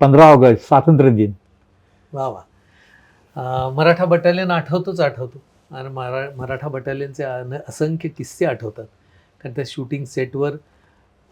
पंधरा ऑगस्ट स्वातंत्र्य दिन. वा वा. मराठा बटालियन आठवतोच आठवतो. आणि मरा मराठा बटालियनचे अन- असंख्य किस्से आठवतात. कारण त्या शूटिंग सेटवर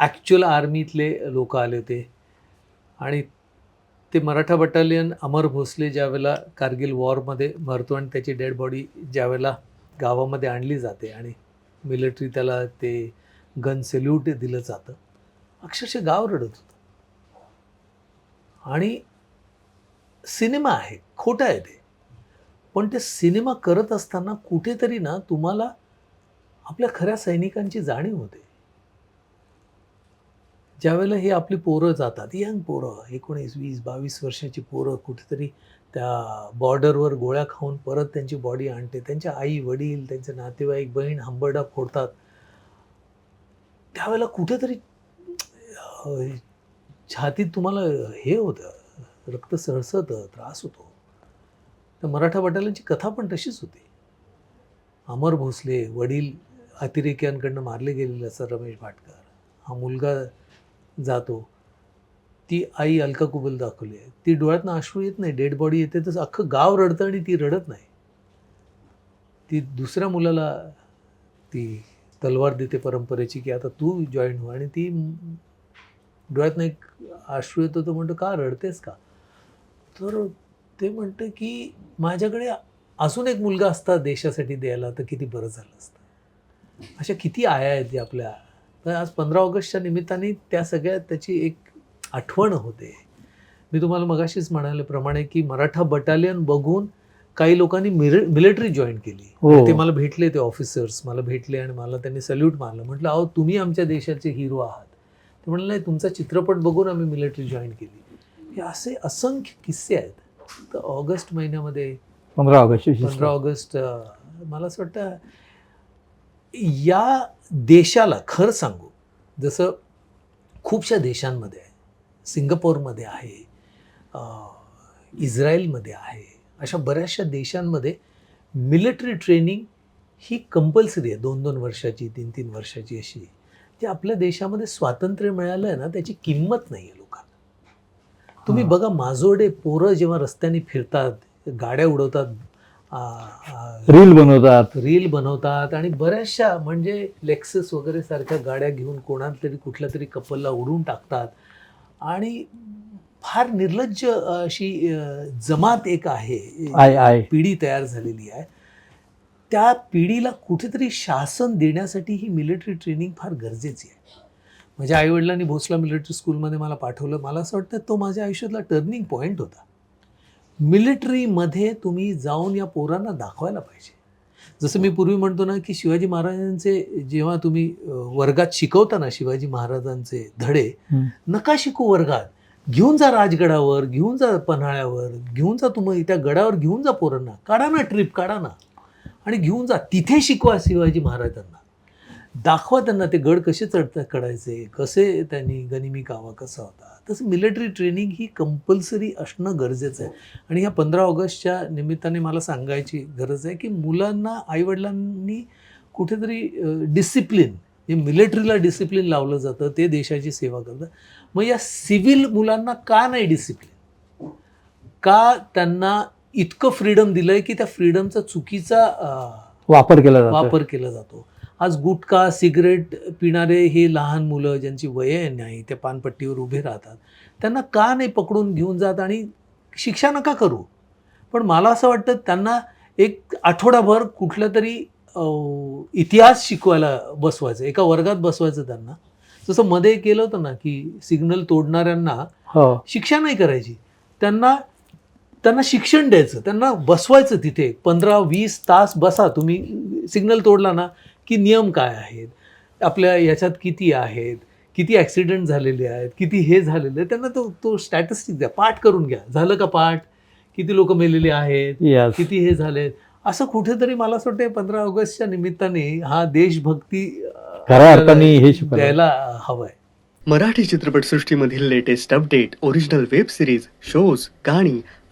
ॲक्च्युअल आर्मीतले लोक आले होते. आणि ते मराठा बटालियन अमर भोसले ज्यावेळेला कारगिल वॉरमध्ये मरतो आणि त्याची डेड बॉडी ज्यावेळेला गावामध्ये आणली जाते आणि मिलिटरी त्याला ते गन सेल्यूट दिलं जातं अक्षरशः गाव रडत होतं. आणि सिनेमा आहे खोटं आहे ते. पण ते सिनेमा करत असताना कुठेतरी ना तुम्हाला आपल्या खऱ्या सैनिकांची जाणीव होते. ज्यावेळेला हे आपली पोरं जातात यंग पोरं एकोणीस वीस बावीस वर्षाची पोरं कुठेतरी त्या बॉर्डरवर गोळ्या खाऊन परत त्यांची बॉडी आणते. त्यांच्या आई वडील त्यांचे नातेवाईक बहीण हंबरडा फोडतात. त्यावेळेला कुठेतरी छातीत तुम्हाला हे होतं रक्त सळसळतं त्रास होतो. तर मराठा बटालियनची कथा पण तशीच होती. अमर भोसले वडील अतिरेक्यांकडनं मारले गेलेले असतात रमेश भाटकर. हा मुलगा जातो. ती आई अलका कुबल दाखवली आहे. ती डोळ्यातनं अश्रू येत नाही डेड बॉडी येते तर अख्खं गाव रडतं आणि ती रडत नाही. ती दुसऱ्या मुलाला ती तलवार देते परंपरेची की आता तू जॉईन हो. आणि ती डोळ्यातनं एक अश्रू येतो तो म्हणतो का रडतेस का? तर ते म्हणतं की माझ्याकडे अजून एक मुलगा असता देशासाठी द्यायला तर किती बरं झालं असतं. अशा किती आया आहेत आपल्या. तर आज पंधरा ऑगस्टच्या निमित्ताने त्या सगळ्या त्याची एक आठवण होते. मी तुम्हाला मगाशीच म्हणाल्याप्रमाणे की मराठा बटालियन बघून काही लोकांनी मिलिटरी जॉईन केली. हो. ते मला भेटले ते ऑफिसर्स. मला भेटले आणि मला त्यांनी सल्यूट मारलं म्हटलं अहो तुम्ही आमच्या देशाचे हिरो आहात. ते म्हणाले नाही तुमचा चित्रपट बघून आम्ही मिलिटरी जॉईन केली. हे असे असंख्य किस्से आहेत. तर ऑगस्ट महिन्यामध्ये पंधरा ऑगस्ट. पंधरा ऑगस्ट मला असं वाटतं या देशाला खरं सांगू जसं खूपशा देशांमध्ये आहे सिंगापूरमध्ये आहे इस्रायलमध्ये आहे अशा बऱ्याचशा देशांमध्ये मिलिटरी ट्रेनिंग ही कंपल्सरी आहे. दोन दोन वर्षाची तीन तीन वर्षाची अशी. जे आपल्या देशामध्ये स्वातंत्र्य मिळालं आहे ना त्याची किंमत नाही आहे लोकांना. तुम्ही. बघा माजोडे पोरं जेव्हा रस्त्याने फिरतात गाड्या उडवतात रील बनवतात. रील बनवतात आणि बऱ्याचशा म्हणजे लेक्सस वगैरे सारख्या गाड्या घेऊन कोणाला तरी कुठल्या तरी कपलला उडून टाकतात. आणि फार निर्लज्ज अशी जमात एक आहे. पिढी तयार झालेली आहे. त्या पिढीला कुठेतरी शासन देण्यासाठी ही मिलिटरी ट्रेनिंग फार गरजेची आहे. माझ्या आईवडिलांनी भोसला मिलिटरी स्कूलमध्ये मला पाठवलं. मला असं वाटतं तो माझ्या आयुष्यातला टर्निंग पॉईंट होता. मिलिटरीमध्ये तुम्ही जाऊन या पोरांना दाखवायला पाहिजे. जसं मी पूर्वी म्हणतो ना की शिवाजी महाराजांचे जेव्हा तुम्ही वर्गात शिकवताना शिवाजी महाराजांचे धडे. नका शिकू वर्गात. घेऊन जा राजगडावर घेऊन जा पन्हाळ्यावर घेऊन जा तुम्ही त्या गडावर घेऊन जा पोरांना. काढा ना ट्रिप काढा ना. आणि घेऊन जा. तिथे शिकवा शिवाजी महाराजांना. दाखवा त्यांना ते गड कसे चढता कढायचे कसे त्यांनी गनिमी कावा कसा होता. तसं मिलिटरी ट्रेनिंग ही कंपल्सरी असणं गरजेचं आहे. आणि ह्या पंधरा ऑगस्टच्या निमित्ताने मला सांगायची गरज आहे की मुलांना आईवडिलांनी कुठेतरी डिसिप्लिन जे मिलिटरीला डिसिप्लिन लावलं जातं ते देशाची सेवा करतं. मग या सिव्हिल मुलांना का नाही डिसिप्लिन का त्यांना इतकं फ्रीडम दिलं आहे की त्या फ्रीडमचा चुकीचा वापर केला जातो वापर केला जातो. आज गुटखा सिगरेट पिणारे हे लहान मुलं ज्यांची वय नाही ते पानपट्टीवर उभे राहतात त्यांना का नाही पकडून घेऊन जात आणि शिक्षा नका करू? पण मला असं वाटतं त्यांना एक आठवडाभर कुठलं तरी इतिहास शिकवायला बसवायचं एका वर्गात बसवायचं त्यांना. जसं मध्ये केलं होतं ना की सिग्नल तोडणाऱ्यांना हो. शिक्षा नाही करायची. त्यांना त्यांना शिक्षण द्यायचं त्यांना बसवायचं तिथे. पंधरा वीस तास बसा. तुम्ही सिग्नल तोडला ना की नियम काय आहेत? आपल्या याच्यात किती आहेत? किती ॲक्सिडेंट झालेले आहेत? किती हे झालेले आहेत? त्यांना तो तो स्टॅटिस्टिक द्या. पाठ करून घ्या. झालं का पाठ? किती लोक मेलेले आहेत? यस किती हे झाले? असं कुठेतरी मला असं वाटतं पंधरा ऑगस्टच्या निमित्ताने हा देशभक्ती खऱ्या अर्थाने हे द्यायला हवंय. Marathi चित्रपटसृष्टीमधील latest update original web series shows गाणी